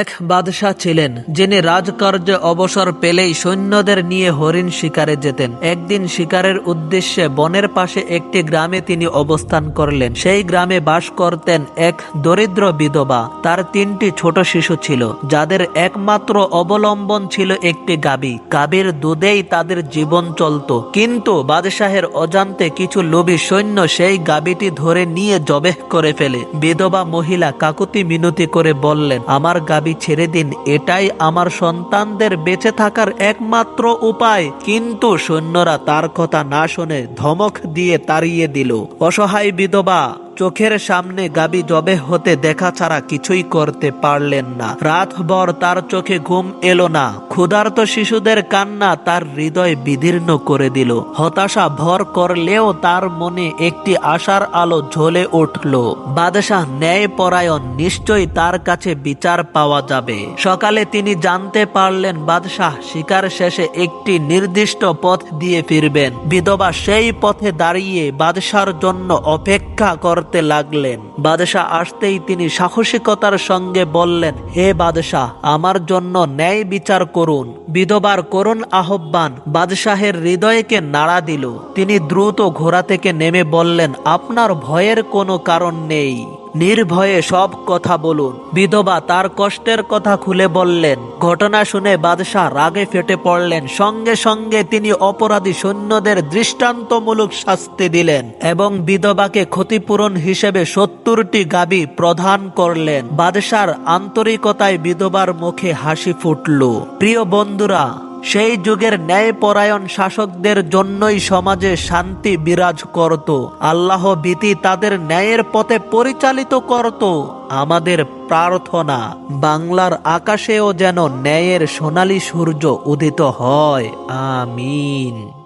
এক বাদশাহ ছিলেন, যিনি রাজকার্যে অবসর পেলেই সৈন্যদের নিয়ে হরিণ শিকারে যেতেন। একদিন শিকারের উদ্দেশ্যে বনের পাশে একটি গ্রামে তিনি অবস্থান করলেন। সেই গ্রামে বাস করতেন এক দরিদ্র বিধবা। তার তিনটি ছোট শিশু ছিল, যাদের একমাত্র অবলম্বন ছিল একটি গাবি। গাবির দুধেই তাদের জীবন চলত। কিন্তু বাদশাহের অজান্তে কিছু লোভী সৈন্য সেই গাবিটি ধরে নিয়ে জবেহ করে ফেলে। বিধবা মহিলা কাকুতি মিনতি করে বললেন, আমার গাবি ছেড়ে দিন, এটাই আমার সন্তানদের বেঁচে থাকার একমাত্র উপায়। কিন্তু সৈন্যরা তার কথা না শুনে ধমক দিয়ে তাড়িয়ে দিল। অসহায় বিধবা চোখের সামনে গাবি জবে হতে দেখা ছাড়া কিছুই করতে পারলেন না। রাতভর তার চোখে ঘুম এলো না। ক্ষুধার্ত শিশুদের কান্না তার হৃদয় বিদীর্ণ করে দিল। হতাশা ভর করলেও তার মনে একটি আশার আলো জ্বলে উঠল। বাদশাহ ন্যায় পরায়ণ নিশ্চয়ই তার কাছে বিচার পাওয়া যাবে। সকালে তিনি জানতে পারলেন, বাদশাহ শিকার শেষে একটি নির্দিষ্ট পথ দিয়ে ফিরবেন। বিধবা সেই পথে দাঁড়িয়ে বাদশার জন্য অপেক্ষা করতে লাগলেন। বাদশাহ আসতেই তিনি সাহসিকতার সঙ্গে বললেন, হে বাদশাহ, আমার জন্য ন্যায় বিচার করুন। বিধবার করুণ আহ্বান বাদশাহের হৃদয়কে নাড়া দিল। তিনি দ্রুত ঘোড়া থেকে নেমে বললেন, আপনার ভয়ের কোনো কারণ নেই। নির্ভয়ে সব কথা বলুন। বিধবা তার কষ্টের কথা খুলে বললেন। ঘটনা শুনে বাদশাহ রাগে ফেটে পড়লেন। সঙ্গে সঙ্গে তিনি অপরাধী সৈন্যদের দৃষ্টান্তমূলক শাস্তি দিলেন এবং বিধবাকে ক্ষতিপূরণ হিসেবে সত্তরটি গাবি প্রদান করলেন। বাদশার আন্তরিকতায় বিধবার মুখে হাসি ফুটল। প্রিয় বন্ধুরা সেই যুগের ন্যায়পরায়ণ শাসকদের জন্যই সমাজে শান্তি বিরাজ করত। আল্লাহ ভীতি তাদের ন্যায়ের পথে পরিচালিত করত। আমাদের প্রার্থনা, বাংলার আকাশেও যেন ন্যায়ের সোনালী সূর্য উদিত হয়। আমিন।